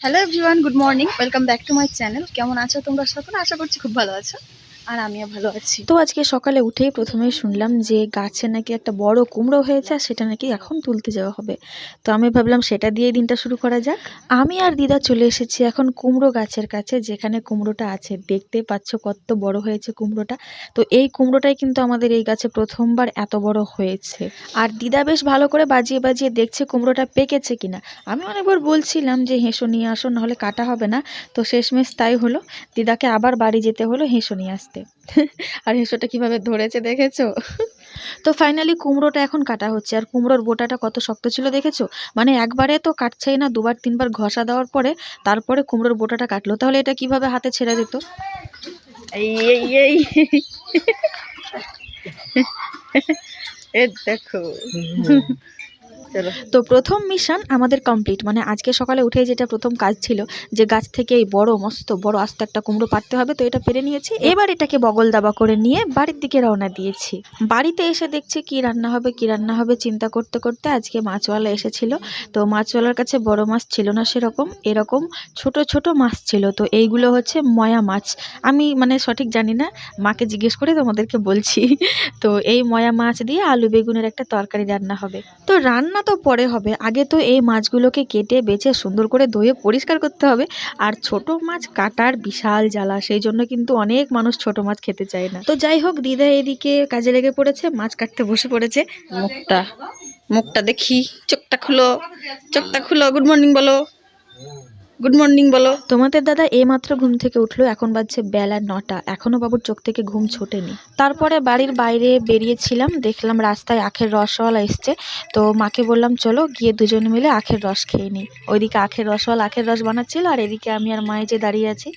Hello everyone good morning welcome back to my channel কেমন আছো তোমরা সকলে? আশা করছি খুব ভালো আছো। আর আমিও ভালো আছি। তো আজকে সকালে উঠেই প্রথমেই শুনলাম যে গাছে নাকি একটা বড় কুমড়ো হয়েছে আর সেটা নাকি এখন তুলতে যাওয়া হবে। তো আমি ভাবলাম সেটা দিয়ে দিনটা শুরু করা যাক। আমি আর দিদা চলে এসেছি এখন কুমড়ো গাছের কাছে, যেখানে কুমড়োটা আছে। দেখতে পাচ্ছ কত বড় হয়েছে কুমড়োটা। তো এই কুমড়োটাই কিন্তু আমাদের এই গাছে প্রথমবার এত বড় হয়েছে। আর দিদা বেশ ভালো করে বাজিয়ে বাজিয়ে দেখছে কুমড়োটা পেকেছে কিনা। আমি অনেকবার বলছিলাম যে, হেঁসো নিয়ে আসো, নাহলে কাটা হবে না। তো শেষমেশ তাই হলো। দিদাকে আবার বাড়ি যেতে হলো, হেঁসো নিয়ে আসতে। আর হেঁসোটা কীভাবে ধরেছে দেখেছ? তো ফাইনালি কুমড়োটা এখন কাটা হচ্ছে। আর কুমড়োর বোটাটা কত শক্ত ছিল দেখেছ? মানে একবারে তো কাটছেই না, দুবার তিনবার ঘষা দেওয়ার পরে তারপরে কুমড়োর বোটাটা কাটলো। তাহলে এটা কীভাবে হাতে ছেড়ে যেত এই এই এই। দেখো। তো প্রথম মিশন আমাদের কমপ্লিট মানে আজকে সকালে উঠে যেটা প্রথম কাজ ছিল, যে গাছ থেকে এই বড়, মস্ত, বড় আস্তে একটা কুমড়ো পারতে হবে, তো এটা পেরে নিয়েছি। এবার এটাকে বগল দাবা করে নিয়ে বাড়ির দিকে রওনা দিয়েছি। বাড়িতে এসে দেখছি কি রান্না হবে, কি রান্না হবে, চিন্তা করতে করতে আজকে মাছওয়ালা এসেছিল। তো মাছওয়ালার কাছে বড় মাছ ছিল না সেরকম, এরকম ছোট ছোট মাছ ছিল। তো এইগুলো হচ্ছে ময়া মাছ। আমি মানে সঠিক জানি না, মাকে জিজ্ঞেস করে তোমাদেরকে বলছি। তো এই ময়া মাছ দিয়ে আলু বেগুনের একটা তরকারি রান্না হবে। তো রান্না তো পরে হবে। আগে তো এই মাছগুলোকে কেটে, বেছে, সুন্দর করে ধুয়ে পরিষ্কার করতে হবে। আর ছোট মাছ কাটার বিশাল জ্বালা, সেই জন্য কিন্তু অনেক মানুষ ছোট মাছ খেতে চায় না। তো যাই হোক, দিদা এদিকে কাজে লেগে পড়েছে, মাছ কাটতে বসে পড়েছে। মুখটা মুখটা দেখি, চোখটা খুলো চোখটা খুলো গুড মর্নিং বলো। গুড মর্নিং বলো। তোমাদের দাদা এইমাত্র ঘুম থেকে উঠল, এখন বাজছে বেলা নটা। এখনও বাবুর চোখ থেকে ঘুম ছোটেনি। তারপরে বাড়ির বাইরে বেরিয়েছিলাম, দেখলাম রাস্তায় আখের রসওয়ালা এসছে। তো মাকে বললাম, চলো গিয়ে দুজন মিলে আখের রস খেয়ে নিই। ওইদিকে আখের রসওয়ালা আখের রস বানাচ্ছিল, আর এদিকে আমি আর মায়ে যে দাঁড়িয়ে আছি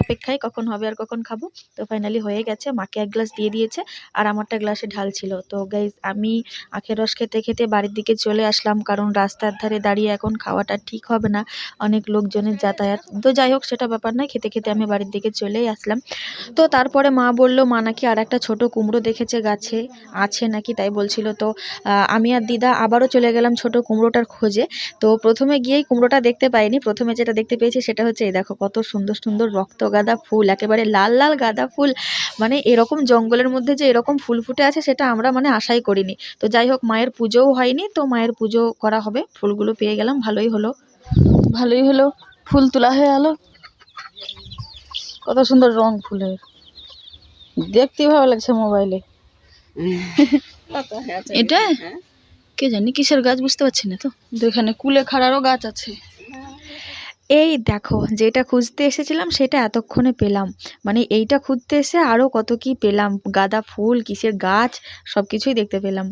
অপেক্ষায় কখন হবে আর কখন খাব। তো ফাইনালি হয়ে গেছে, মাকে এক গ্লাস দিয়ে দিয়েছে, আর আমারটা গ্লাসে ঢাল ছিল। তো গাইজ আমি আখের রস খেতে খেতে বাড়ির দিকে চলে আসলাম, কারণ রাস্তার ধারে দাঁড়িয়ে এখন খাওয়াটা ঠিক হবে না। অনেক লোকজনের যাতায়াত। তো যাই হোক, সেটা ব্যাপার নয়, খেতে খেতে আমি বাড়ির দিকে চলেই আসলাম। তো তারপরে মা বলল, মা নাকি আর একটা ছোটো কুমড়ো দেখেছে গাছে, আছে নাকি? তাই বলছিল, তো আমি আর দিদা আবারও চলে গেলাম ছোট কুমড়োটার খোঁজে। তো প্রথমে গিয়েই কুমড়োটা দেখতে পাইনি। প্রথমে যেটা দেখতে পেয়েছি সেটা হচ্ছে, এই দেখো কত সুন্দর সুন্দর রক্ত গাঁদা ফুল, একেবারে লাল লাল গাঁদা ফুল। মানে এরকম জঙ্গলের মধ্যে যে এরকম ফুল ফুটে আছে, সেটা আমরা মানে আশাই করিনি। তো যাই হোক, মায়ের পুজোও হয়নি। তো মায়ের পুজো করা হবে। ফুলগুলো পেয়ে গেলাম, ভালোই হলো। ভালোই হলো ফুল তোলা হয়ে গেল কত সুন্দর রং ফুলের। দেখতে ভালো লাগছে মোবাইলে। এটা? কে জানি কিসের গাছ বুঝতে পারছি না তো। এখানে কুলে খাড়ারও গাছ আছে। এই দেখো যেটা খুঁজতে এসেছিলাম সেটা এতক্ষণে পেলাম। মানে এইটা খুঁজতে এসে আরও কত কি পেলাম। গাঁদা ফুল কিসের গাছ সব কিছুই দেখতে পেলাম।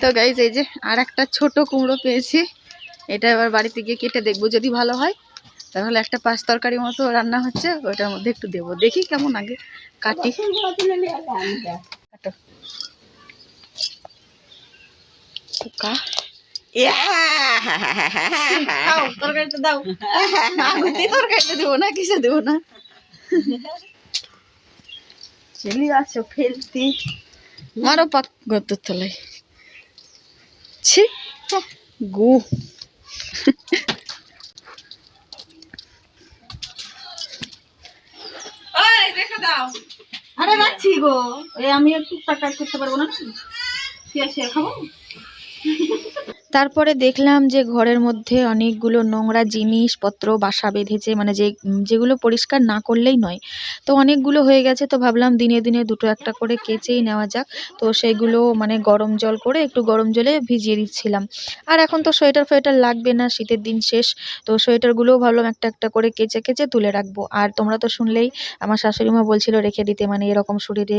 তো গাইজ এই যে আর একটা ছোট কুমড়ো পেয়েছি। এটা এবার বাড়িতে গিয়ে কেটে দেখব যদি ভালো হয়। তাহলে একটা পাঁচ তরকারি মতো রান্না হচ্ছে ওটার মধ্যে একটু দেবো। দেখি কেমন আগে কাটি। তরকারিটা দাও। তরকারিটা দেবো না কিসে দেবো না। চলি আসো ফেলতি। মারো পাক গতর তলায়। ছি গু। আরে রাখছি গো। আমি একটু টাকা করতে পারব না কি? শুয়ে খাব? তারপরে দেখলাম যে ঘরের মধ্যে অনেকগুলো নোংরা জিনিসপত্র, বাসা বেঁধেছে মানে যে, যেগুলো পরিষ্কার না করলেই নয়। তো অনেকগুলো হয়ে গেছে, তো ভাবলাম দিনে দিনে দুটো একটা করে কেচেই নেওয়া যাক। তো সেগুলো মানে গরম জল করে একটু গরম জলে ভিজিয়ে দিচ্ছিলাম। আর এখন তো সোয়েটার ফোয়েটার লাগবে না, শীতের দিন শেষ। তো সোয়েটারগুলোও ভাবলাম একটা একটা করে কেচে কেচে তুলে রাখব। আর তোমরা তো শুনলেই আমার শাশুড়ি মা বলছিল, রেখে দিতে। মানে এরকম শরীরে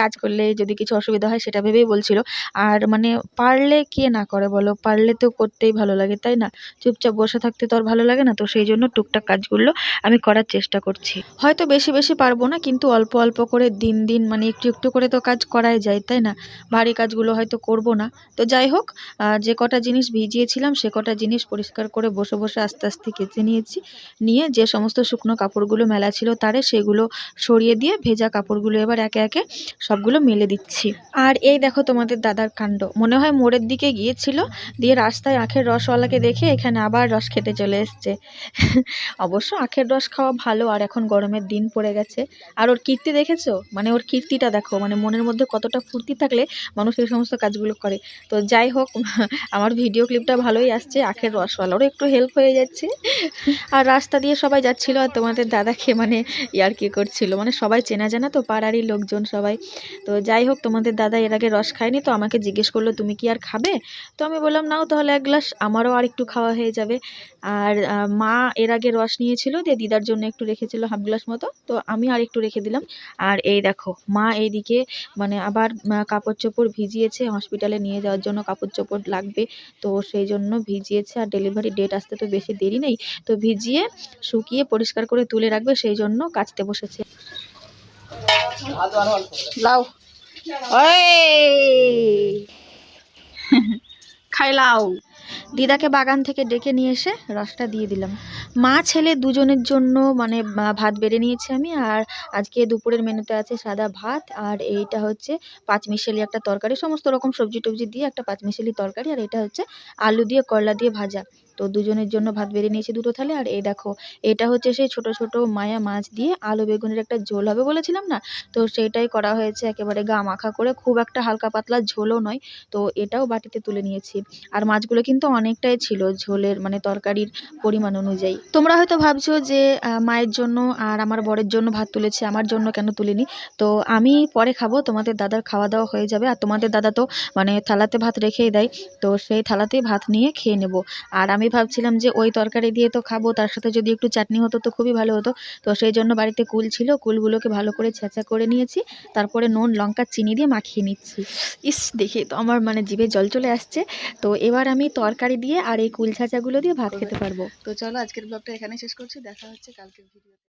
কাজ করলে যদি কিছু অসুবিধা হয় সেটা ভেবেই বলছিল। আর মানে পারলে কে না করে বলো, পারলে তো করতেই ভালো লাগে, তাই না? চুপচাপ বসে থাকতে তো আর ভালো লাগে না, তো সেই জন্য টুকটাক কাজগুলো আমি করার চেষ্টা করছি। হয়তো বেশি বেশি পারব না, কিন্তু অল্প অল্প করে দিন দিন মানে একটু একটু করে তো কাজ করাই যায়, তাই না? ভারী কাজগুলো হয়তো করব না। তো যাই হোক যে কটা জিনিস ভিজিয়েছিলাম, সে কটা জিনিস পরিষ্কার করে বসে বসে আস্তে আস্তে কেচে নিয়েছি। নিয়ে যে সমস্ত শুকনো কাপড়গুলো মেলা ছিল তারে সেগুলো সরিয়ে দিয়ে ভেজা কাপড়গুলো এবার একে একে সবগুলো মেলে দিচ্ছি। আর এই দেখো তোমাদের দাদার কাণ্ড। মনে হয় মোড়ের দিকে গিয়েছিল দিয়ে রাস্তায় আখের রসওয়ালাকে দেখে এখানে আবার রস খেতে চলে এসছে। অবশ্য আখের রস খাওয়া ভালো, আর এখন গরমের দিন পড়ে গেছে। আর ওর কীর্তি দেখেছ? মানে ওর কীর্তিটা দেখো মানে মনের মধ্যে কতটা ফুর্তি থাকলে মানুষ এই সমস্ত কাজগুলো করে। তো যাই হোক, আমার ভিডিও ক্লিপটা ভালোই আসছে, আখের রসওয়ালারও একটু হেল্প হয়ে যাচ্ছে। আর রাস্তা দিয়ে সবাই যাচ্ছিল, আর তোমাদের দাদাকে মানে ইয়ার কি করছিল? মানে সবাই চেনা জানা তো, পাড়ারই লোকজন সবাই। তো যাই হোক, তোমাদের দাদা এর আগে রস খায়নি, তো আমাকে জিজ্ঞেস করল, তুমি কি আর খাবে? তো আমি বললাম নাও তাহলে এক গ্লাস আমারও আর একটু খাওয়া হয়ে যাবে। আর মা এর আগে রস নিয়েছিল দিয়ে দিদার জন্য একটু রেখেছিল হাফ গ্লাস মতো তো আমি আর একটু রেখে দিলাম। আর এই দেখো মা এইদিকে মানে আবার কাপড় চোপড় ভিজিয়েছে হসপিটালে নিয়ে যাওয়ার জন্য কাপড় চোপড় লাগবে তো সেই জন্য ভিজিয়েছে। আর ডেলিভারি ডেট আসতে তো বেশি দেরি নেই তো ভিজিয়ে শুকিয়ে পরিষ্কার করে তুলে রাখবে সেই জন্য কাচতে বসেছে। লাও। ওই 开流。দিদাকে বাগান থেকে ডেকে নিয়ে এসে রসটা দিয়ে দিলাম। মা, ছেলে দুজনের জন্য মানে ভাত বেড়ে নিয়েছি আমি, আর আজকে দুপুরের মেনুতে আছে সাদা ভাত, আর এইটা হচ্ছে পাঁচমিশালি একটা তরকারি। সমস্ত রকম সবজি টবজি দিয়ে একটা পাঁচমিশালি তরকারি, আর এটা হচ্ছে আলু দিয়ে, করলা দিয়ে ভাজা। তো দুজনের জন্য ভাত বেড়ে নিয়েছি দুটো থালে, আর এই দেখো, এটা হচ্ছে সেই ছোট ছোট মায়া মাছ দিয়ে আলু বেগুনের একটা ঝোল হবে বলেছিলাম না? তো সেইটাই করা হয়েছে একেবারে গা মাখা করে, খুব একটা হালকা পাতলা ঝোলও নয়। তো এটাও বাটিতে তুলে নিয়েছি। আর মাছগুলো কিন্তু অনেকটাই ছিল ঝোলের মানে তরকারির পরিমাণ অনুযায়ী। তোমরা হয়তো ভাবছ যে মায়ের জন্য আর আমার বরের জন্য ভাত তুলেছে, আমার জন্য কেন তুলিনি? তো আমি পরে খাব, তোমাদের দাদার খাওয়া দাওয়া হয়ে যাবে। আর তোমাদের দাদা তো মানে থালাতে ভাত রেখেই দেয়। তো সেই থালাতেই ভাত নিয়ে খেয়ে নেব। আর আমি ভাবছিলাম যে, ওই তরকারি দিয়ে তো খাব, তার সাথে যদি একটু চাটনি হতো তো খুবই ভালো হতো। তো সেই জন্য বাড়িতে কুল ছিল, কুলগুলোকে ভালো করে ছেঁচা করে নিয়েছি। তারপরে নুন, লঙ্কা, চিনি দিয়ে মাখিয়ে নিচ্ছি। ইস দেখি তো আমার মানে জিভে জল চলে আসছে। তো এবার আমি তরকারি দিয়ে আর এই কুল ছাঁচাগুলো দিয়ে ভাত খেতে পারব। তো চলো আজকের ব্লগটা এখানে শেষ করছি। দেখা হচ্ছে কালকের ভিডিও